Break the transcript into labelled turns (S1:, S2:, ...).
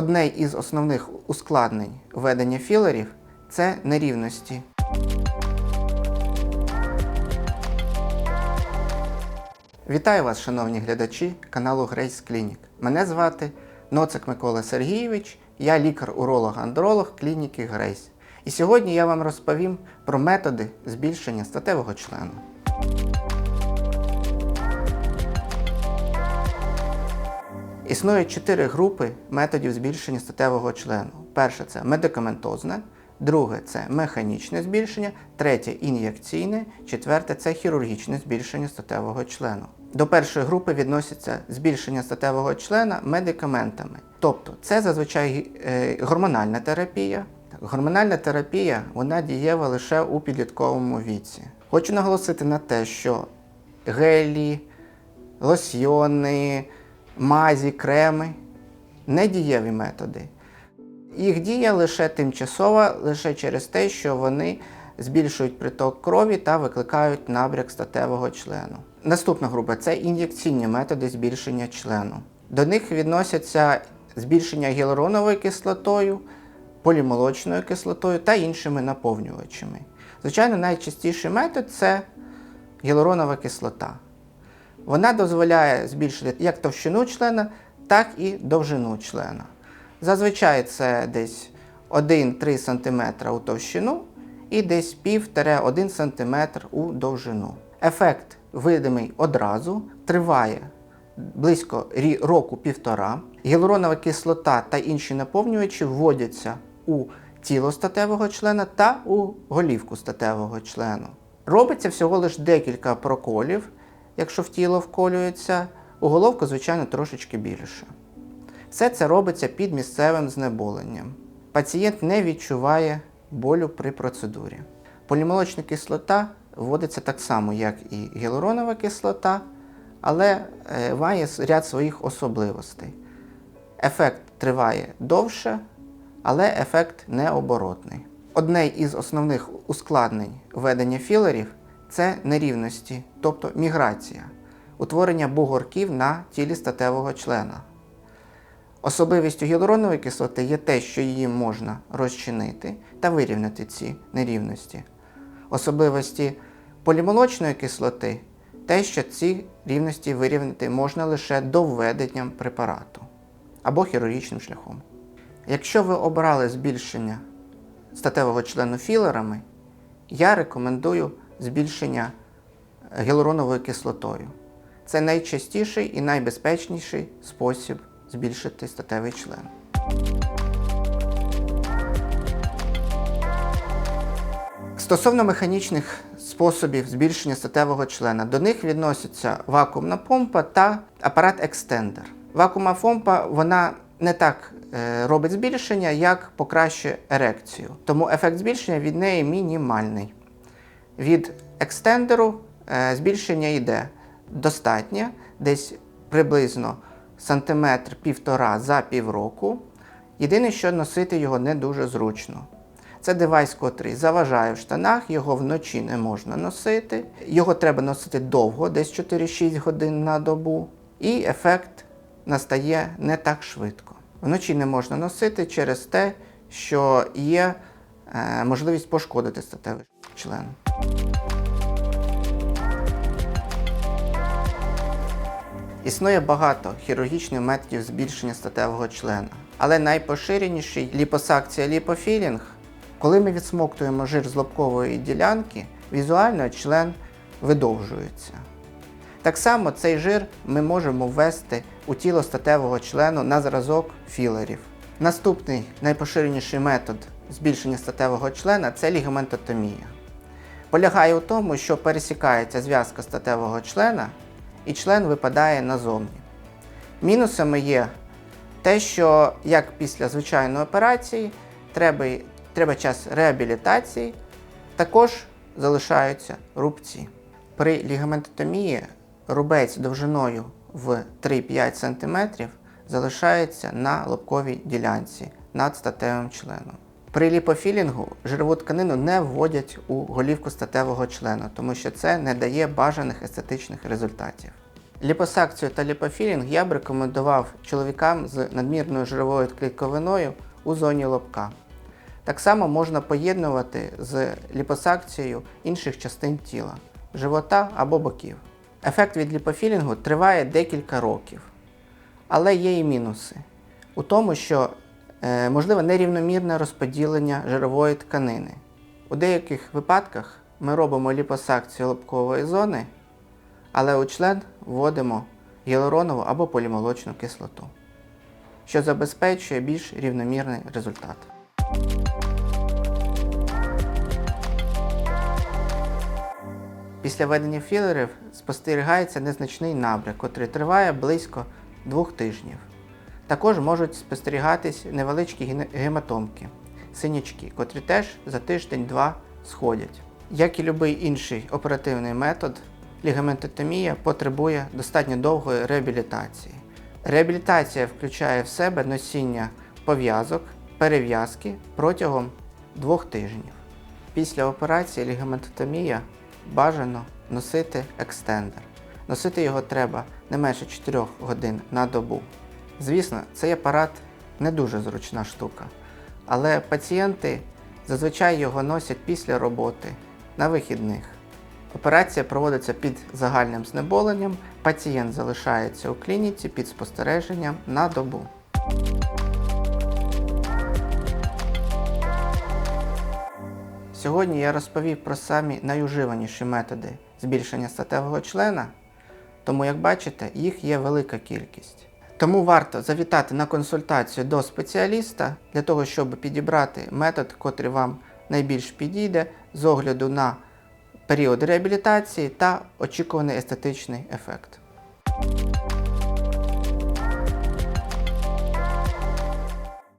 S1: Одне із основних ускладнень введення філерів це нерівності. Вітаю вас, шановні глядачі каналу Грейс Клінік. Мене звати Ноцик Микола Сергійович, я лікар-уролог-андролог клініки Грейс. І сьогодні я вам розповім про методи збільшення статевого члену. Існує чотири групи методів збільшення статевого члену. Перше це медикаментозне, друге це механічне збільшення, третє ін'єкційне, четверте це хірургічне збільшення статевого члену. До першої групи відноситься збільшення статевого члена медикаментами. Тобто це зазвичай е, гормональна терапія. Гормональна терапія вона дієва лише у підлітковому віці. Хочу наголосити на те, що гелі, лосьйони, мазі, креми недієві методи. Їх дія лише тимчасова, лише через те, що вони збільшують приток крові та викликають набряк статевого члену. Наступна група це ін'єкційні методи збільшення члену. До них відносяться збільшення гіалуроновою кислотою, полімолочною кислотою та іншими наповнювачами. Звичайно, найчастіший метод це гіалуронова кислота. Вона дозволяє збільшити як товщину члена, так і довжину члена. Зазвичай це десь 1-3 см у товщину і десь 1,5-1 см у довжину. Ефект видимий одразу, триває близько року-півтора. Гіалуронова кислота та інші наповнювачі вводяться у тіло статевого члена та у голівку статевого члену. Робиться всього лише декілька проколів, якщо в тіло вколюється, у головку, звичайно, трошечки більше. Все це робиться під місцевим знеболенням. Пацієнт не відчуває болю при процедурі. Полімолочна кислота вводиться так само, як і гіалуронова кислота, але е, має ряд своїх особливостей. Ефект триває довше, але ефект необоротний. Одне із основних ускладнень введення філерів це нерівності, тобто міграція, утворення бугорків на тілі статевого члена. Особливістю гіалуронової кислоти є те, що її можна розчинити та вирівняти ці нерівності. Особливості полімолочної кислоти те, що ці рівності вирівняти можна лише довведенням препарату або хірургічним шляхом. Якщо ви обрали збільшення статевого члену філерами, я рекомендую збільшення гіалуроновою кислотою. Це найчастіший і найбезпечніший спосіб збільшити статевий член. Стосовно механічних способів збільшення статевого члена, до них відносяться вакуумна помпа та апарат екстендер. Вакуумна помпа вона не так е, робить збільшення, як покращує ерекцію. Тому ефект збільшення від неї мінімальний. Від екстендеру е, збільшення йде достатньо, десь приблизно сантиметр півтора за півроку. Єдине, що носити його не дуже зручно. Це девайс, котрий заважає в штанах, його вночі не можна носити. Його треба носити довго, десь 4-6 годин на добу, і ефект настає не так швидко. Вночі не можна носити через те, що є е, можливість пошкодити статевий член. Існує багато хірургічних методів збільшення статевого члена, але найпоширеніший ліпосакція ліпофілінг. Коли ми відсмоктуємо жир з лобкової ділянки, візуально член видовжується. Так само цей жир ми можемо ввести у тіло статевого члену на зразок філерів. Наступний найпоширеніший метод збільшення статевого члена це лігаментотомія. Полягає у тому, що пересікається зв'язка статевого члена і член випадає назовні. Мінусами є те, що як після звичайної операції треба, треба час реабілітації, також залишаються рубці. При лігаментотомії рубець довжиною в 3-5 см залишається на лобковій ділянці над статевим членом. При ліпофілінгу жирову тканину не вводять у голівку статевого члена, тому що це не дає бажаних естетичних результатів. Ліпосакцію та ліпофілінг я б рекомендував чоловікам з надмірною жировою клітковиною у зоні лобка. Так само можна поєднувати з ліпосакцією інших частин тіла живота або боків. Ефект від ліпофілінгу триває декілька років, але є і мінуси у тому, що можливе нерівномірне розподілення жирової тканини. У деяких випадках ми робимо ліпосакцію лобкової зони, але у член вводимо гіалуронову або полімолочну кислоту, що забезпечує більш рівномірний результат. Після введення філерів спостерігається незначний набряк, котрий триває близько двох тижнів. Також можуть спостерігатись невеличкі гематомки, синячки, котрі теж за тиждень-два сходять. Як і будь-який інший оперативний метод, лігаментотомія потребує достатньо довгої реабілітації. Реабілітація включає в себе носіння пов'язок, перев'язки протягом двох тижнів. Після операції лігаментотомія бажано носити екстендер. Носити його треба не менше 4 годин на добу. Звісно, цей апарат не дуже зручна штука, але пацієнти зазвичай його носять після роботи на вихідних. Операція проводиться під загальним знеболенням, пацієнт залишається у клініці під спостереженням на добу. Сьогодні я розповів про самі найуживаніші методи збільшення статевого члена, тому, як бачите, їх є велика кількість. Тому варто завітати на консультацію до спеціаліста для того, щоб підібрати метод, котрий вам найбільш підійде з огляду на період реабілітації та очікуваний естетичний ефект.